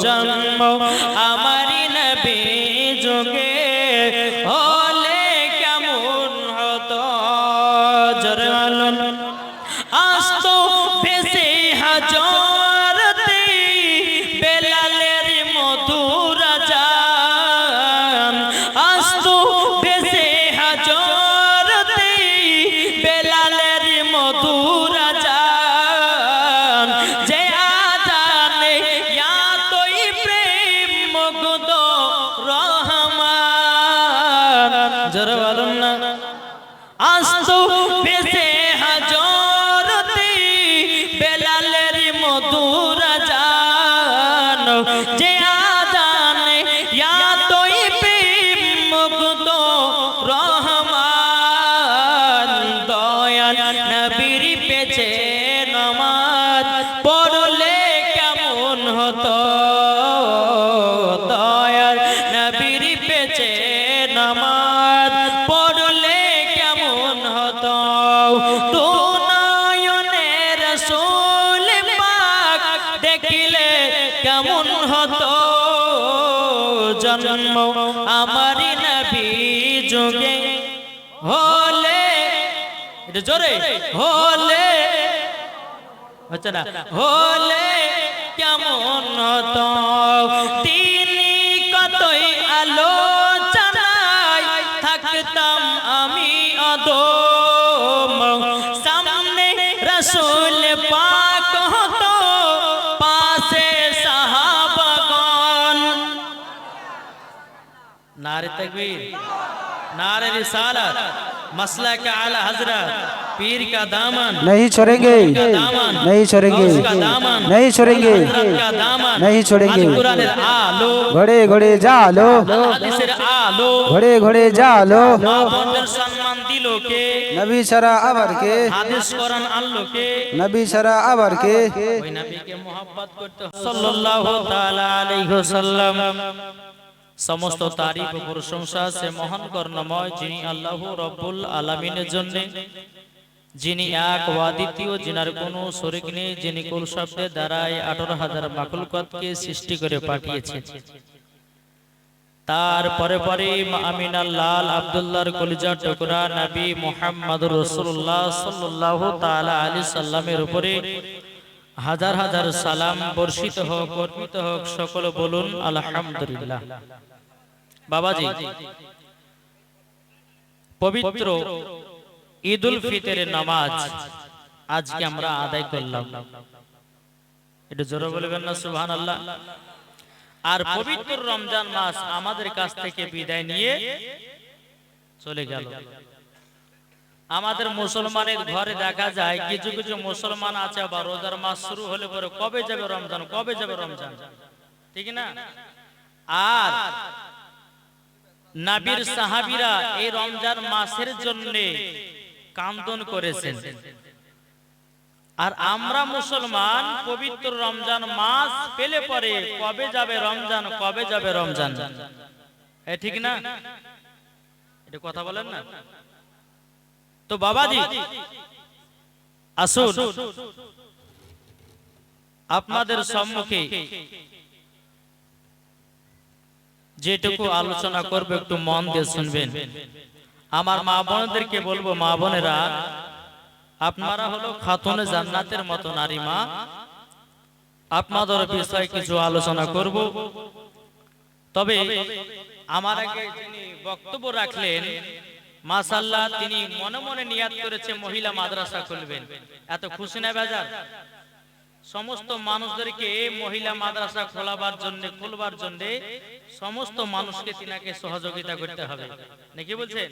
জন্ম যে জন্ম আমারই নবী যুগে। হলে, এটা জোরে, হলে না, হলে কেমন তিনি কতই আলো আলোচনায় থাকতাম আমি অদম नारे तकबीर नारे रिसालत मसला का आला हजरत पीर का दामन नहीं छोड़ेंगे का दामन नहीं छोड़ेंगे गौस का दामन नहीं छोड़ेंगे हजरत का दामन नहीं छोड़ेंगे। আল কোরআনের আলো ঘোড়ে ঘোড়ে জালো হাদিসের আলো ঘোড়ে ঘোড়ে জালো মা বোনদের সম্মান দিল কে নবী ছাড়া আবার কে হাদিস কোরআন আনলো কে নবী ছাড়া আবার কে ওই নবীকে মোহাব্বত করতে হবে। সাল্লাল্লাহু তাআলা আলাইহি ওয়াসাল্লাম সমস্ত তারিফ ও প্রশংসা সে মহান কর্ণময় যিনি আল্লাহ রব্বুল আলামিনের জন্যে যিনি এক ওয়াদিতীয় যিনার কোনো শরিক নেই যিনি কুল শব্দের দ্বারাই আঠারো হাজার মাকুলকতকে সৃষ্টি করে পাঠিয়েছে। তারপরে পরে আমিনাল লাল আব্দুল্লাহর কলিজা টুকরা নবী মোহাম্মদ রসুল্লাহ সাল্লাহ তাআলা আলী সাল্লামের উপরে হাজার হাজার সালাম বর্ষিত হোক অর্পিত হোক, সকল বলুন, আলহামদুলিল্লাহ। বাবাজি, পবিত্র ঈদুল ফিতরের নামাজ আজকে আমরা আদায় করলাম। এটা জোরে বলবেন না সুবহান আল্লাহ আর পবিত্র রমজান মাস আমাদের কাছ থেকে বিদায় নিয়ে চলে গেল। আমাদের মুসলমানের ঘরে দেখা যায়, কিছু কিছু মুসলমান আছে বা রোজার মাস শুরু হলে পরে কবে যাবে রমজান, কবে যাবে রমজান? ঠিক না? আর নাবির সাহাবিরা এই রমজান মাসের জন্য কান্দন করেছেন। আর আমরা মুসলমান পবিত্র রমজান মাস পেলে পরে কবে যাবে রমজান, কবে যাবে রমজান? ঠিক না? এটা কথা বলেন না? তো বাবাজি, আসুন। আপনাদের সম্মুখে যেটুকু আলোচনা করবে, একটু মন দিয়ে শুনবেন। আমার মা বোনদেরকে বলব, মা বোনেরা, আপনারা হলো খাতুনে জান্নাতের মতো নারী মা। আপনাদের বিষয়ে কিছু আলোচনা করব। তবে আমার আগে বক্তব্য রাখলেন মাসাল্লাহ তিনি মনে মনে নিয়াত করেছে, মহিলা মাদ্রাসা খুলবেন। এত খুশি না বেজার? সমস্ত মানুষদেরকে মহিলা মাদ্রাসা খোলাবার জন্য, খুলবার জন্য সমস্ত মানুষকে তিনাকে সহযোগিতা করতে হবে। নাকি বলছেন?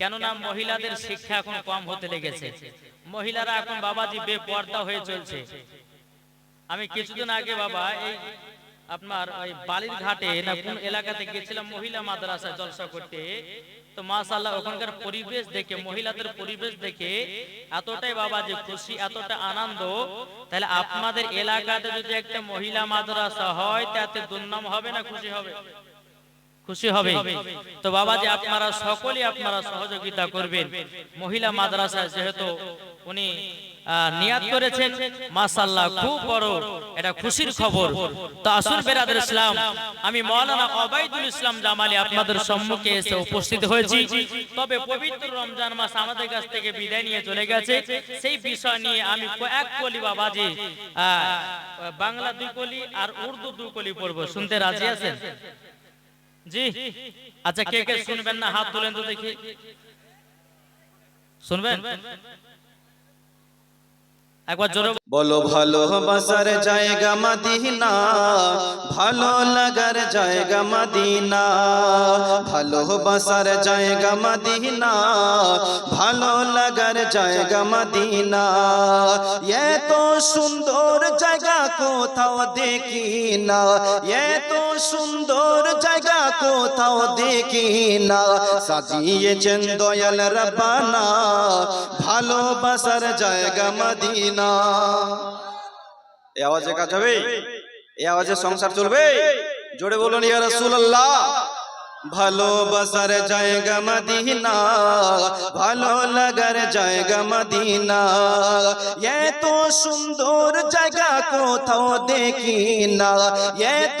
কেননা মহিলাদের শিক্ষা এখন কম হতে লেগেছে। মহিলারা এখন বাবাজি বেপর্দা হয়ে চলছে। আমি কিছুদিন আগে বাবা, এই আপনার ওই বালির ঘাটে না কোন এলাকাতে গেছিলাম মহিলা মাদ্রাসা জলসা করতে। তো মাশাআল্লাহ, ওখানকার পরিবেশ দেখে, মহিলাদের পরিবেশ দেখে এতটাই বাবা যে খুশি, এতটা আনন্দ। তাহলে আপনাদের এলাকাতে যদি একটা মহিলা মাদ্রাসা হয়, তাতে দুর্নাম হবে না খুশি হবে? খুশি হবে। তো বাবা যে আপনারা সকলেই আপনারা সহযোগিতা করবেন। মহিলা মাদ্রাসা যেহেতু উনি নিয়াত করেছেন মাশাআল্লাহ খুব বড় এটা খুশির খবর। তো আসুন বেরাদের ইসলাম আমি মাওলানা ওবাইদুল ইসলাম জামালি আপনাদের সম্মুখে এসে উপস্থিত হয়েছি। তবে পবিত্র রমজান মাস আমাদের কাছ থেকে বিদায় নিয়ে চলে গেছে। সেই বিষয় নিয়ে আমি এক কলি বাবাজি আহ, বাংলা দুই কলি আর উর্দু দুই কলি পড়ব। শুনতে রাজি আছেন? জি। আচ্ছা কে কে শুনবেন না? হাত তুলেন তো দেখি। শুনবেন? একবার জোরে বলো ভালোবাসার জায়গা মাদিনা, ভালো লাগার জায়গা মাদিনা ভালোবাসার জায়গা মাদিনা, ভালো লাগার জায়গা মাদিনা। এত সুন্দর জায়গা কোথাও দেখি না এত সুন্দর জায়গা কোথাও দেখি না সাজিয়েছেন দয়াল রব্বানা ভালোবাসার জায়গা মদিনা। আওয়াজে কাজ হবে? এ আওয়াজে সংসার চলবে? জোরে বলুন, ইয়া রাসূলুল্লাহ। ভালোবাসার জায়গা মদিনা, ভালো লাগার জায়গা মদিনা। এত সুন্দর জায়গা কোথাও দেখি না। এত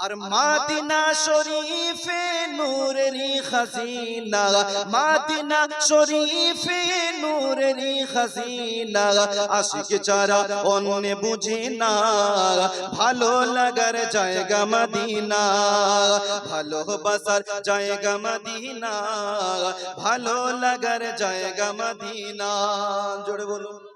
আর মাদিনা শরীফে নূরেরি খাজিনা মাদিনা শরীফে নূরেরি খাজিনা আশিক চারা অন্য বুঝি না। ভালো লাগার জায়গা মদিনা ভালোবাসার জায়গা মদিনা ভালো লাগার জায়গা মদিনা। জোরে বলুন।